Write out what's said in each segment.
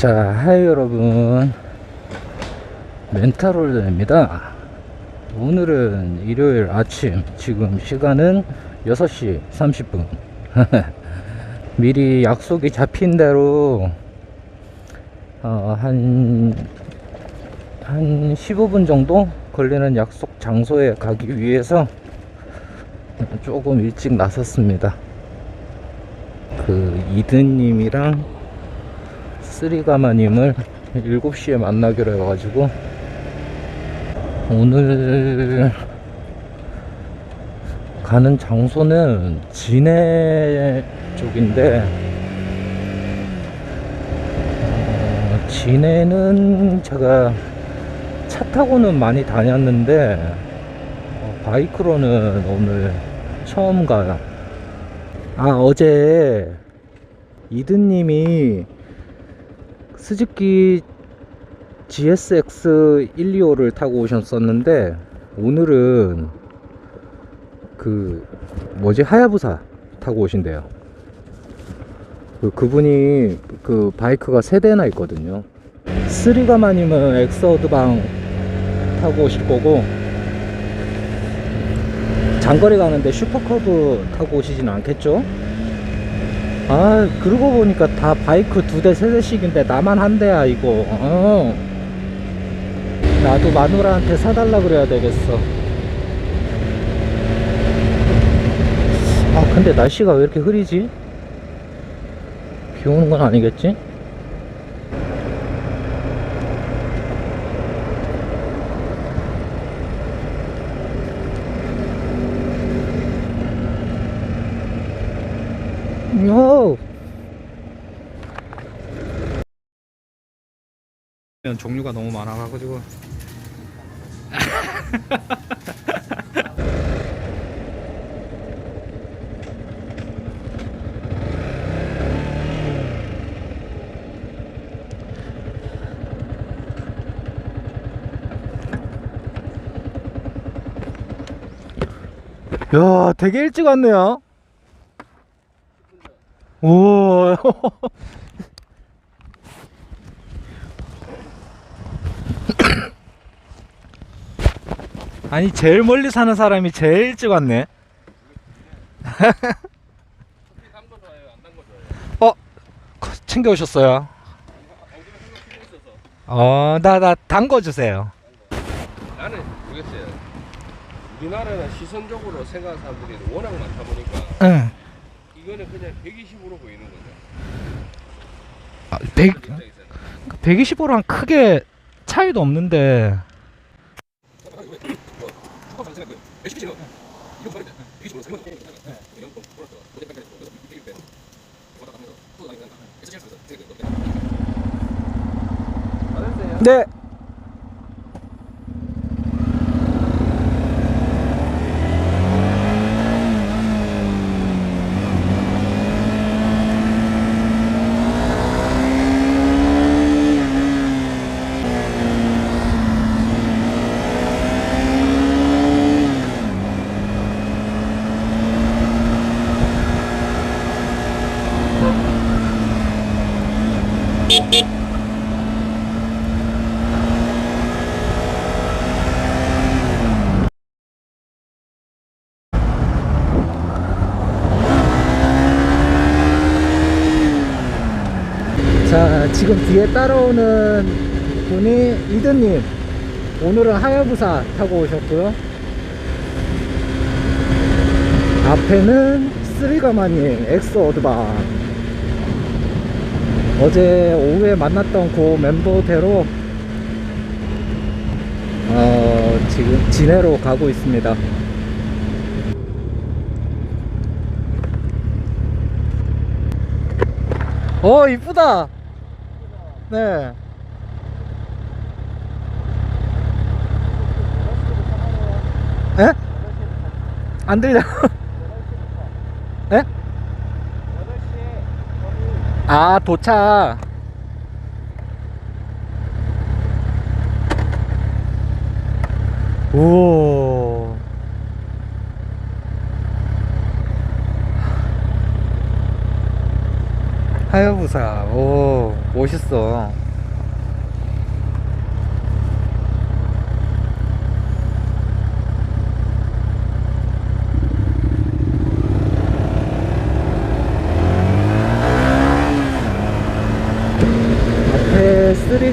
자, 하이 여러분. 멘탈 홀더입니다. 오늘은 일요일 아침, 지금 시간은 6시 30분. 미리 약속이 잡힌 대로, 어, 한, 한 15분 정도 걸리는 약속 장소에 가기 위해서 조금 일찍 나섰습니다. 그, 이든님이랑 쓰리가마님을 7시에 만나기로 해가지고 오늘 가는 장소는 진해 쪽인데 어, 진해는 제가 차 타고는 많이 다녔는데 어, 바이크로는 오늘 처음 가요. 아 어제 이든님이 스즈키 GSX 125를 타고 오셨었는데 오늘은 그 뭐지 하야부사 타고 오신대요. 그 그분이 그 바이크가 세 대나 있거든요. 스리가마님은 엑서드방 타고 오실 거고 장거리 가는데 슈퍼커브 타고 오시진 않겠죠? 아 그러고 보니까 다 바이크 두 대 세 대씩인데 나만 한 대야 이거 어. 나도 마누라한테 사달라 그래야 되겠어 아 근데 날씨가 왜 이렇게 흐리지? 비 오는 건 아니겠지? 요 종류가 너무 많아가지고. 야 되게 일찍 왔네요 오 아니 제일 멀리 사는 사람이 제일 일찍 왔네 어? 챙겨 오셨어요 어나 나단거 주세요 나는 모르겠어요. 우리나라는 시선적으로 생각하는 사람들이 워낙 많다 보니까 응 이거는 그냥 120으로 보이는 거죠. 아, 100, 입장에서는. 125랑 크게 차이도 없는데 네 자, 지금 뒤에 따라오는 분이 이든님. 오늘은 하야부사 타고 오셨고요. 앞에는 쓰리가마님, 엑소 어드방. 어제 오후에 만났던 그 멤버대로 어, 지금 진해로 가고 있습니다. 어, 이쁘다. 네. 에? 안 들려. 에? 아, 도착. 오. 하야부사. 오. 멋있어.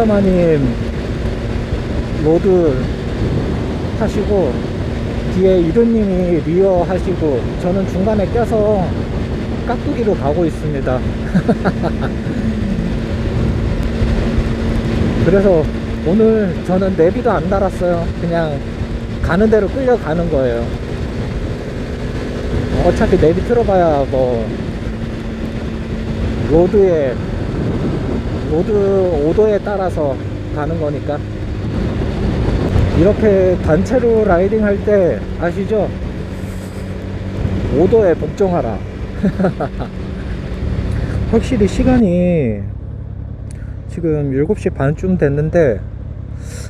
쓰리가마님 로드 하시고 뒤에 이루님이 리어 하시고 저는 중간에 껴서 깍두기로 가고 있습니다. 그래서 오늘 저는 내비도 안 달았어요. 그냥 가는 대로 끌려가는 거예요. 어차피 내비 틀어봐야 뭐 로드에 로드 오도에 따라서 가는 거니까 이렇게 단체로 라이딩 할 때 아시죠? 오도에 복종하라. 확실히 시간이 지금 7시 반쯤 됐는데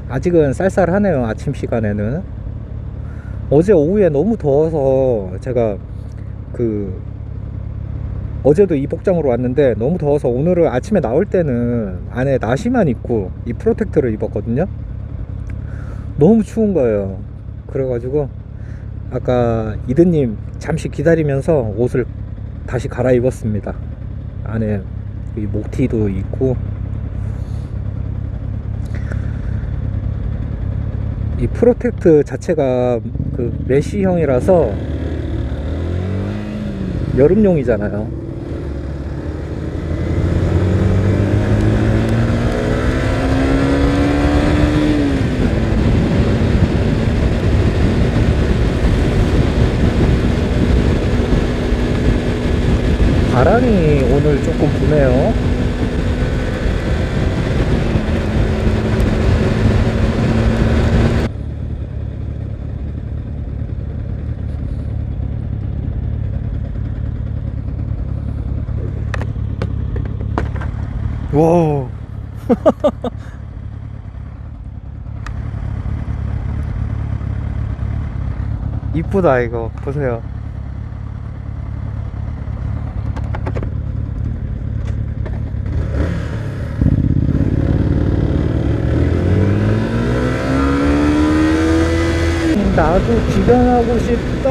아직은 쌀쌀하네요. 아침 시간에는. 어제 오후에 너무 더워서 제가 그 어제도 이 복장으로 왔는데 너무 더워서 오늘은 아침에 나올 때는 안에 나시만 입고 이 프로텍터를 입었거든요. 너무 추운 거예요. 그래가지고 아까 이드님 잠시 기다리면서 옷을 다시 갈아입었습니다. 안에 이 목티도 있고 이 프로텍트 자체가 그 메쉬형이라서 여름용이잖아요. 바람이 오늘 조금 부네요. 와. 이쁘다 이거 보세요. 나도 기변하고 싶다.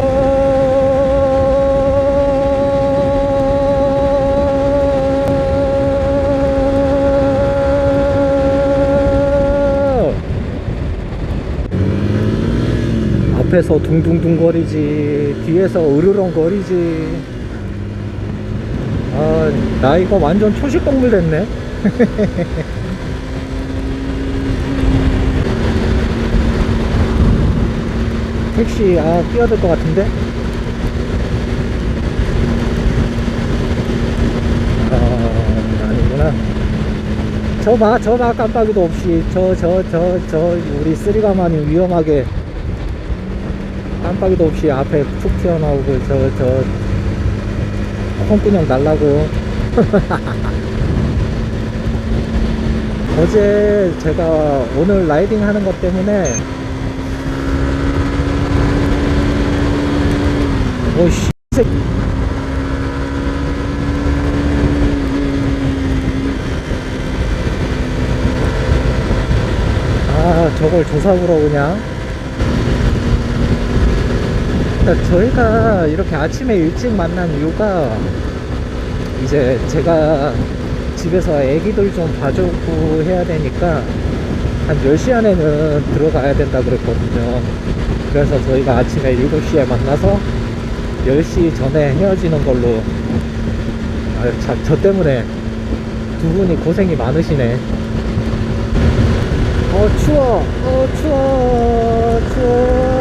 앞에서 둥둥둥 거리지, 뒤에서 으르렁 거리지. 아, 나 이거 완전 초식동물 됐네. 택시 아 뛰어들 것 같은데? 아 아니구나. 저봐 저봐 깜빡이도 없이 저 저 저저 우리 쓰리가만이 위험하게 깜빡이도 없이 앞에 툭 튀어나오고 저 저 콩그냥 날라고. 어제 제가 오늘 라이딩 하는 것 때문에 오씨. 아 저걸 그냥 그러니까 저희가 이렇게 아침에 일찍 만난 이유가 이제 제가 집에서 애기들 좀 봐주고 해야 되니까 한 10시 안에는 들어가야 된다 그랬거든요 그래서 저희가 아침에 7시에 만나서 10시 전에 헤어지는 걸로. 아유 참, 저 때문에 두 분이 고생이 많으시네. 어 추워. 어 추워. 추워.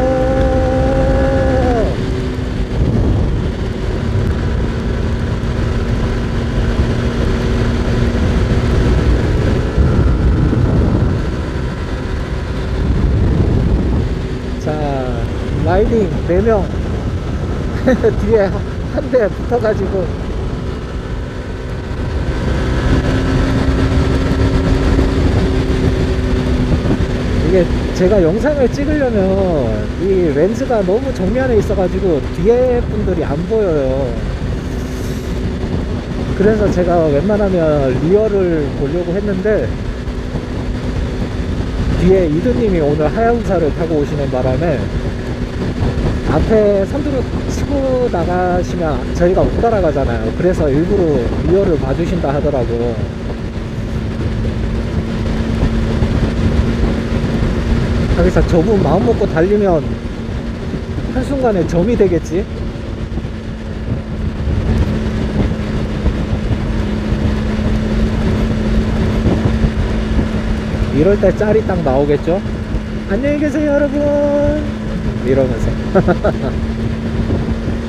자 라이딩 4명 뒤에 한 대 붙어가지고. 이게 제가 영상을 찍으려면 이 렌즈가 너무 정면에 있어가지고 뒤에 분들이 안 보여요. 그래서 제가 웬만하면 리얼을 보려고 했는데 뒤에 이두님이 오늘 하야부사를 타고 오시는 바람에 앞에 선두로 치고 나가시면 저희가 못 따라가잖아요. 그래서 일부러 리얼을 봐주신다 하더라고. 여기서 저분 마음 먹고 달리면 한순간에 점이 되겠지? 이럴 때 짤이 딱 나오겠죠? 안녕히 계세요, 여러분! 이러면서.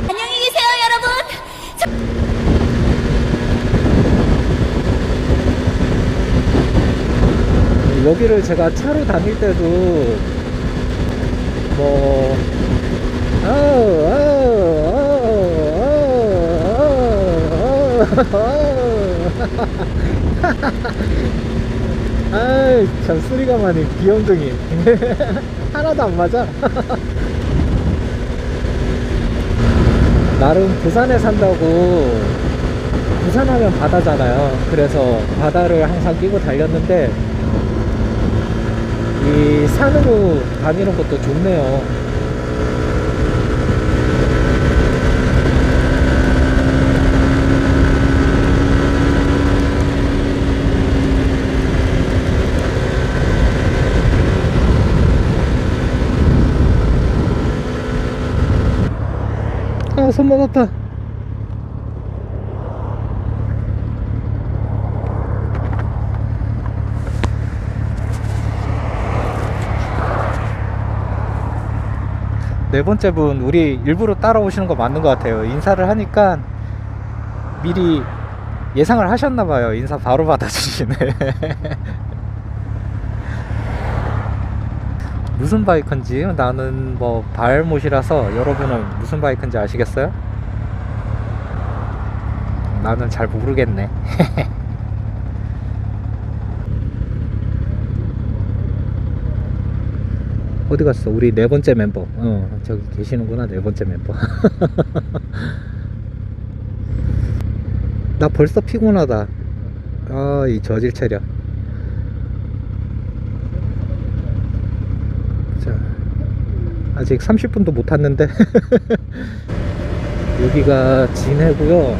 안녕히 계세요, 여러분. 여기를 제가 차로 다닐 때도 뭐 아우 아우. 아이 참 소리가 많이 귀염둥이. 하나도 안 맞아. 나름 부산에 산다고 부산하면 바다잖아요. 그래서 바다를 항상 끼고 달렸는데 이 산으로 다니는 것도 좋네요. 아, 손 먹었다. 네 번째 분 우리 일부러 따라오시는 거 맞는 것 같아요. 인사를 하니까 미리 예상을 하셨나 봐요. 인사 바로 받아주시네. 무슨 바이크인지 나는 뭐 발못이라서 여러분은 무슨 바이크인지 아시겠어요? 나는 잘 모르겠네. 어디 갔어? 우리 네 번째 멤버. 어, 저기 계시는구나, 네 번째 멤버. 나 벌써 피곤하다. 아, 이 저질 체력. 자, 아직 30분도 못 탔는데. 여기가 진해고요.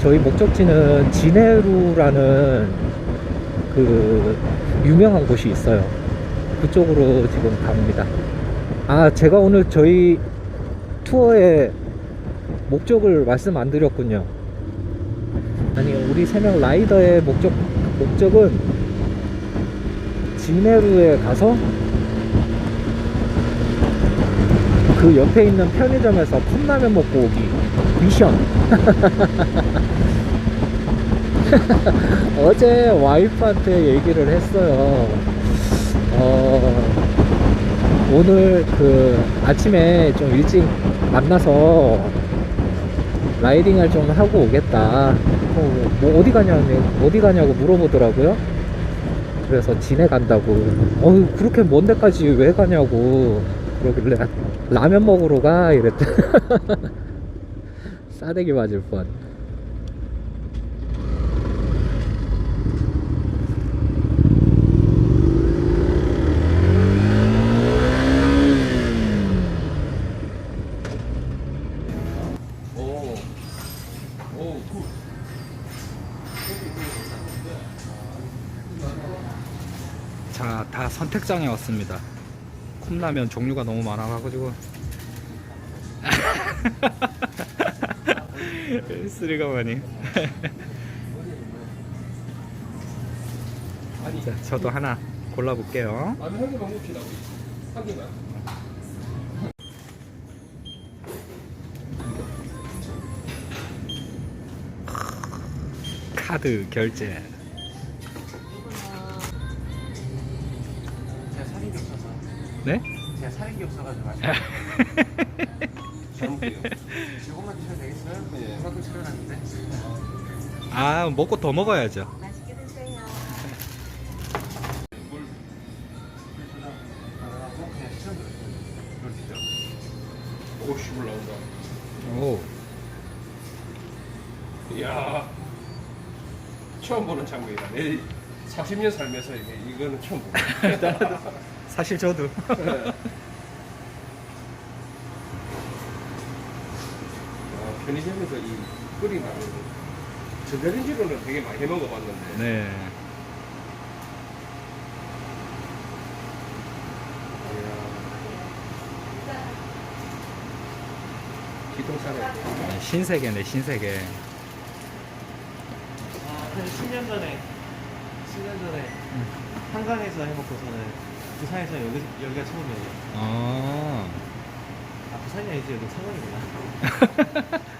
저희 목적지는 진해루라는 그 유명한 곳이 있어요. 그쪽으로 지금 갑니다. 아, 제가 오늘 저희 투어의 목적을 말씀 안 드렸군요. 아니, 우리 세 명 라이더의 목적, 목적은 진해루에 가서 그 옆에 있는 편의점에서 컵라면 먹고 오기. 미션. 어제 와이프한테 얘기를 했어요. 어, 오늘 그 아침에 좀 일찍 만나서 라이딩을 좀 하고 오겠다. 어, 뭐 어디 가냐고, 어디 가냐고 물어보더라고요. 그래서 진해 간다고. 어, 그렇게 먼 데까지 왜 가냐고. 그러길래 라면 먹으러 가 이랬대. 싸대기 맞을 뻔. 자, 다 선택장에 왔습니다. 컵라면 종류가 너무 많아가지고. 쓰리가 많이. 자, 저도 하나 골라볼게요. 카드 결제. 제가 살인기 없어가지고 아직 잘 먹게요. 이것만 드셔도 되겠어요? 예. 그만큼 차려놨는데 아, 먹고 더 먹어야죠. 맛있게 드세요. 물 아, 그냥 시선 그럴 수 있죠 오씨 물 나온다. 오. 이야. 처음 보는 장면이다. 내 40년 살면서 이게 이거는 처음 보네. 사실 저도. 어, 편의점에서 이 꿀이 나는 전자레인지로는 되게 많이 해 먹어봤는데 네. 기동차네. 신세계네, 신세계. 아, 한 10년 전에 10년 전에 한강에서 해먹고서는 부산에서 여기, 여기가 처음이에요 아. 아 부산이 아니지 여기 창원이구나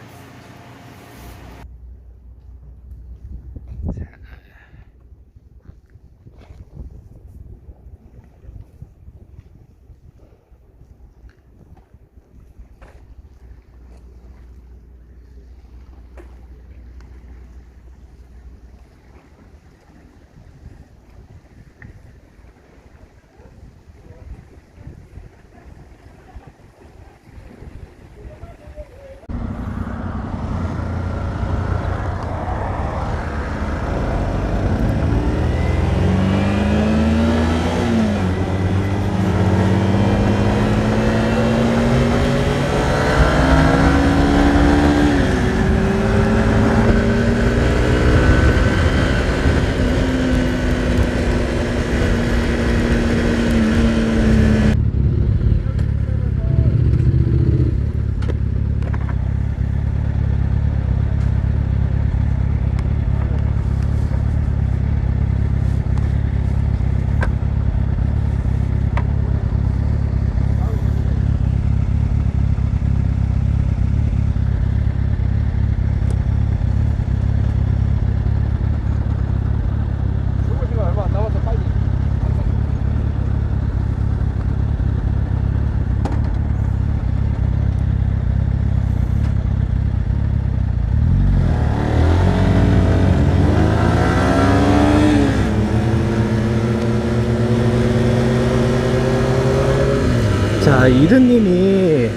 자, 이든님이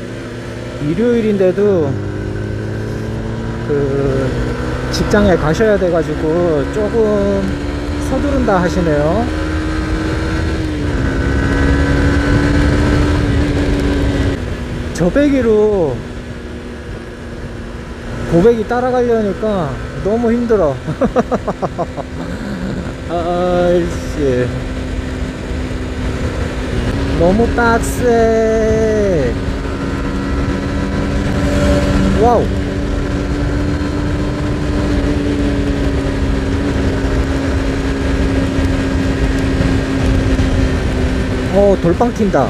일요일인데도 그 직장에 가셔야 돼가지고 조금 서두른다 하시네요. 저배기로 고백이 따라가려니까 너무 힘들어. 아이씨. 너무 빡세. 와우. 어, 돌빵 튄다.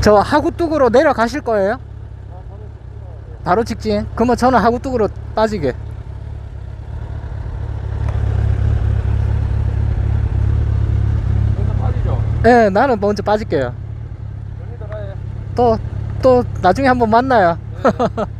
저 하구뚝으로 내려가실 거예요? 바로 직진. 그러면 저는 하구뚝으로 빠지게. 먼저 빠지죠. 예, 나는 먼저 빠질게요. 또, 또, 나중에 한번 만나요.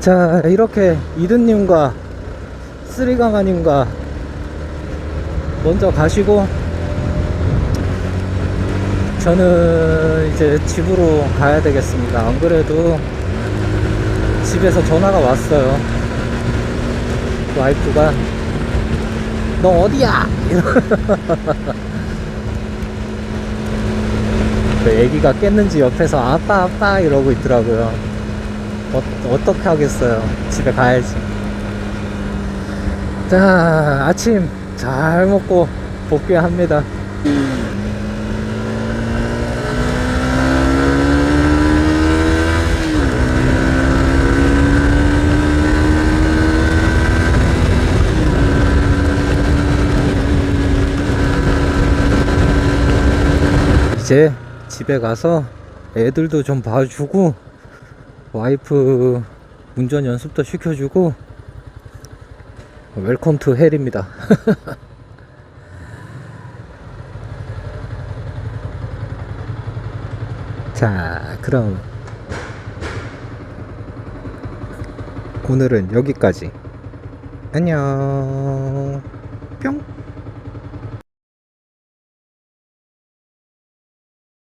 자, 이렇게 이든님과 쓰리강아님과 먼저 가시고 저는 이제 집으로 가야 되겠습니다. 안 그래도 집에서 전화가 왔어요. 와이프가 너 어디야? 그 애기가 깼는지 옆에서 아빠 아빠 이러고 있더라고요. 어, 어떻게 하겠어요? 집에 가야지. 자, 아침 잘 먹고 복귀합니다. 이제 집에 가서 애들도 좀 봐주고 와이프 운전 연습도 시켜주고 웰컴 투 헬입니다. 자 그럼 오늘은 여기까지. 안녕. 뿅.